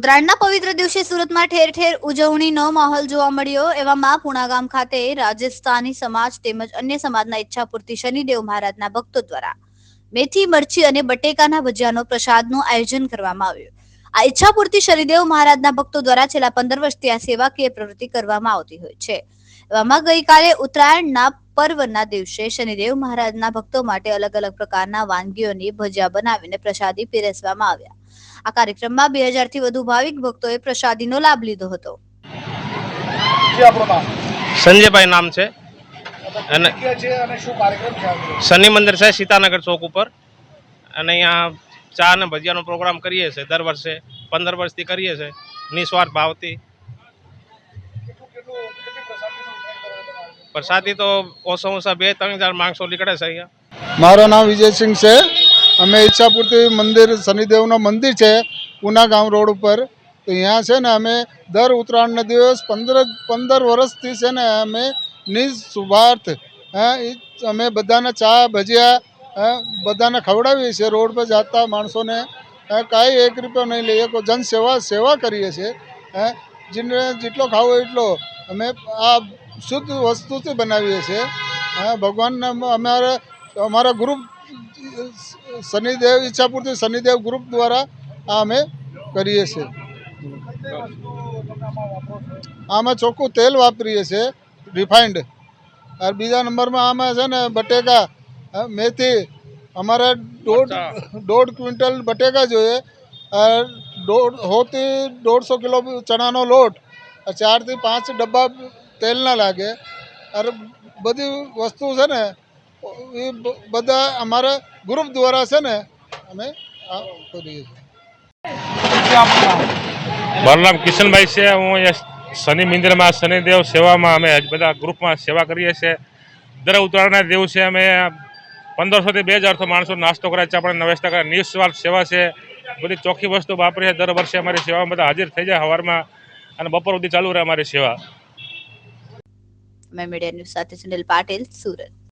ઉત્તરાયણના પવિત્ર દિવસે સુરતમાં ઠેર ઠેર ઉજવણીનો માહોલ જોવા મળ્યો. એવામાં પુણાગામ ખાતે રાજસ્થાની સમાજ તેમજ અન્ય સમાજના ઈચ્છાપૂર્તિ શનિદેવ મહારાજના ભક્તો દ્વારા મેથી, મરચી અને બટેકાના ભજીયાનો પ્રસાદનું આયોજન કરવામાં આવ્યું. આ ઈચ્છા ઈચ્છાપૂર્તિ શનિદેવ મહારાજના ભક્તો દ્વારા છેલ્લા પંદર વર્ષથી આ સેવાકીય પ્રવૃત્તિ કરવામાં આવતી હોય છે. એવામાં ગઈકાલે ઉત્તરાયણના પર્વના દિવસે શનિદેવ મહારાજના ભક્તો માટે અલગ અલગ પ્રકારના વાનગીઓની ભજીયા બનાવીને પ્રસાદી પીરસવામાં આવ્યા. આ કાર્યક્રમમાં બે હજારથી વધુ ભાવિક ભક્તોએ પ્રસાદીનો લાભ લીધો હતો. નામ? સંજયભાઈ નામ છે. અને? શનિ મંદિર છે સીતાનગર ચોક ઉપર. અને અહીંયા ચા અને ભજીયાનો પ્રોગ્રામ કરીએ છીએ. દર વર્ષે પંદર વર્ષથી કરીએ છીએ. નિસ્વાર્થ ભાવથી. પ્રસાદી તો ઓછા ઓછા બે, ત્રણ હજાર માણસો નીકળે છે અહીંયા. મારું નામ વિજયસિંહ છે. અમે ઈચ્છાપૂર્તિ મંદિર, શનિદેવનું મંદિર છે ઉના ગામ રોડ ઉપર. તો અહીંયા છે ને અમે દર ઉત્તરાયણના દિવસ પંદર પંદર વર્ષથી છે ને અમે નિઃશુભાર્થ અમે બધાને ચા, ભજીયા બધાને ખવડાવીએ છીએ. રોડ પર જતા માણસોને કાંઈ એક રૂપિયો નહીં લઈએ. જન સેવા સેવા કરીએ છીએ. જેને જેટલો ખાવો એટલો અમે આ શુદ્ધ વસ્તુથી બનાવીએ છીએ. ભગવાનને ભગવાનના અમારા અમારા ગ્રુપ શનિદેવ ઈચ્છાપૂર્તિ શનિદેવ ગ્રુપ દ્વારા આ અમે કરીએ છીએ. આમાં ચોખ્ખું તેલ વાપરીએ છીએ રિફાઇન્ડ અને બીજા નંબરમાં આમાં છે ને બટેકા મેથી અમારે દોઢ દોઢ ક્વિન્ટલ બટેકા જોઈએ. દોઢ હોતી દોઢસો કિલો ચણાનો લોટ. ચારથી પાંચ ડબ્બા તેલના લાગે. અરે બધી વસ્તુ છે ને, એ બધા અમારા ગ્રુપ દ્વારા છે ને, અમે આ કરીએ છીએ. મારું નામ કિશનભાઈ છે, હું અહીંયા શનિ મંદિરમાં, શનિદેવ સેવામાં અમે બધા ગ્રુપમાં સેવા કરીએ છીએ. દર ઉત્તરાયણના દિવસે અમે પંદરસોથી બે હજાર તો માણસો નાસ્તો કરે છે, આપણે નવેસ્તા ટકા નિસ્વાર્થ સેવા છે. બધી ચોખ્ખી વસ્તુ વાપરીએ દર વર્ષે અમારી સેવામાં બધા હાજર થઈ જાય સવારમાં. અને બપોર સુધી ચાલુ રહે અમારી સેવા. મેં મીડિયા ન્યૂઝ સાથે સુનિલ પાટીલ સુરત.